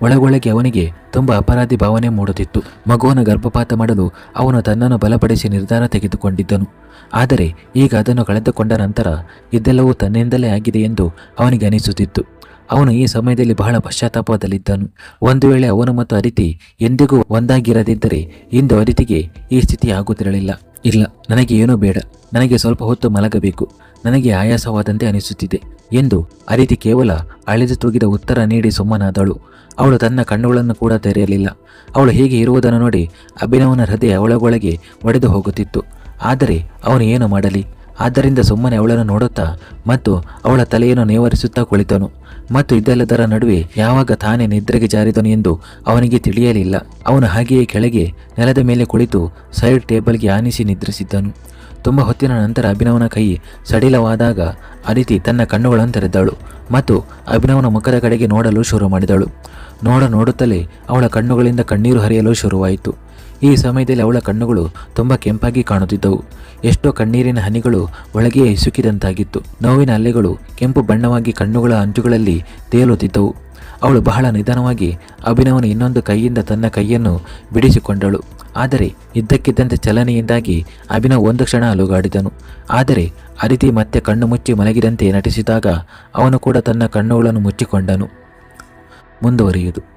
S1: ಒಳಗೊಳಗೆ ಅವನಿಗೆ ತುಂಬ ಅಪರಾಧಿ ಭಾವನೆ ಮೂಡುತ್ತಿತ್ತು. ಮಗುವನ್ನು ಗರ್ಭಪಾತ ಮಾಡಲು ಅವನು ತನ್ನನ್ನು ಬಲಪಡಿಸಿ ನಿರ್ಧಾರ ತೆಗೆದುಕೊಂಡಿದ್ದನು. ಆದರೆ ಈಗ ಅದನ್ನು ಕಳೆದುಕೊಂಡ ನಂತರ ಇದೆಲ್ಲವೂ ತನ್ನಿಂದಲೇ ಆಗಿದೆ ಎಂದು ಅವನಿಗೆ ಅನಿಸುತ್ತಿತ್ತು. ಅವನು ಈ ಸಮಯದಲ್ಲಿ ಬಹಳ ಪಶ್ಚಾತ್ತಾಪದಲ್ಲಿದ್ದನು. ಒಂದು ವೇಳೆ ಅವನು ಮತ್ತು ಅದಿತಿ ಎಂದಿಗೂ ಒಂದಾಗಿರದಿದ್ದರೆ ಇಂದು ಅದಿತಿಗೆ ಈ ಸ್ಥಿತಿ ಆಗುತ್ತಿರಲಿಲ್ಲ. ಇಲ್ಲ, ನನಗೆ ಏನೂ ಬೇಡ. ನನಗೆ ಸ್ವಲ್ಪ ಹೊತ್ತು ಮಲಗಬೇಕು. ನನಗೆ ಆಯಾಸವಾದಂತೆ ಅನಿಸುತ್ತಿದೆ ಎಂದು ಅರಿತಿ ಕೇವಲ ಅಳೆದು ತೂಗಿದ ಉತ್ತರ ನೀಡಿ ಸುಮ್ಮನಾದಳು. ಅವಳು ತನ್ನ ಕಣ್ಣುಗಳನ್ನು ಕೂಡ ತೆರೆಯಲಿಲ್ಲ. ಅವಳು ಹೀಗೆ ಇರುವುದನ್ನು ನೋಡಿ ಅಭಿನವನ ಹೃದಯ ಅವಳಗೊಳಗೆ ಒಡೆದು ಹೋಗುತ್ತಿತ್ತು. ಆದರೆ ಅವನು ಏನು ಮಾಡಲಿ? ಆದ್ದರಿಂದ ಸುಮ್ಮನೆ ಅವಳನ್ನು ನೋಡುತ್ತಾ ಮತ್ತು ಅವಳ ತಲೆಯನ್ನು ನೇವರಿಸುತ್ತಾ ಕುಳಿತನು. ಮತ್ತು ಇದೆಲ್ಲದರ ನಡುವೆ ಯಾವಾಗ ತಾನೇ ನಿದ್ರೆಗೆ ಜಾರಿದನು ಎಂದು ಅವನಿಗೆ ತಿಳಿಯಲಿಲ್ಲ. ಅವನು ಹಾಗೆಯೇ ಕೆಳಗೆ ನೆಲದ ಮೇಲೆ ಕುಳಿತು ಸೈಡ್ ಟೇಬಲ್ಗೆ ಆನಿಸಿ ನಿದ್ರಿಸಿದ್ದನು. ತುಂಬ ಹೊತ್ತಿನ ನಂತರ ಅಭಿನವನ ಕೈ ಸಡಿಲವಾದಾಗ ಅದಿತಿ ತನ್ನ ಕಣ್ಣುಗಳನ್ನು ತೆರೆದಳು ಮತ್ತು ಅಭಿನವನ ಮುಖದ ಕಡೆಗೆ ನೋಡಲು ಶುರು ಮಾಡಿದಳು. ನೋಡ ನೋಡುತ್ತಲೇ ಅವಳ ಕಣ್ಣುಗಳಿಂದ ಕಣ್ಣೀರು ಹರಿಯಲು ಶುರುವಾಯಿತು. ಈ ಸಮಯದಲ್ಲಿ ಅವಳ ಕಣ್ಣುಗಳು ತುಂಬ ಕೆಂಪಾಗಿ ಕಾಣುತ್ತಿದ್ದವು. ಎಷ್ಟೋ ಕಣ್ಣೀರಿನ ಹನಿಗಳು ಒಳಗೆಯೇ ಹಿಸುಕಿದಂತಾಗಿತ್ತು. ನೋವಿನ ಅಲೆಗಳು ಕೆಂಪು ಬಣ್ಣವಾಗಿ ಕಣ್ಣುಗಳ ಅಂಚುಗಳಲ್ಲಿ ತೇಲುತ್ತಿದ್ದವು. ಅವಳು ಬಹಳ ನಿಧಾನವಾಗಿ ಅಭಿನವನ ಇನ್ನೊಂದು ಕೈಯಿಂದ ತನ್ನ ಕೈಯನ್ನು ಬಿಡಿಸಿಕೊಂಡಳು. ಆದರೆ ಇದ್ದಕ್ಕಿದ್ದಂತೆ ಚಲನೆಯಿಂದಾಗಿ ಅಭಿನವ್ ಒಂದು ಕ್ಷಣ ಅಲುಗಾಡಿದನು. ಆದರೆ ಅದಿತಿ ಮತ್ತೆ ಕಣ್ಣು ಮುಚ್ಚಿ ಮಲಗಿದಂತೆ ನಟಿಸಿದಾಗ ಅವನು ಕೂಡ ತನ್ನ ಕಣ್ಣುಗಳನ್ನು ಮುಚ್ಚಿಕೊಂಡನು. ಮುಂದುವರಿಯುವುದು.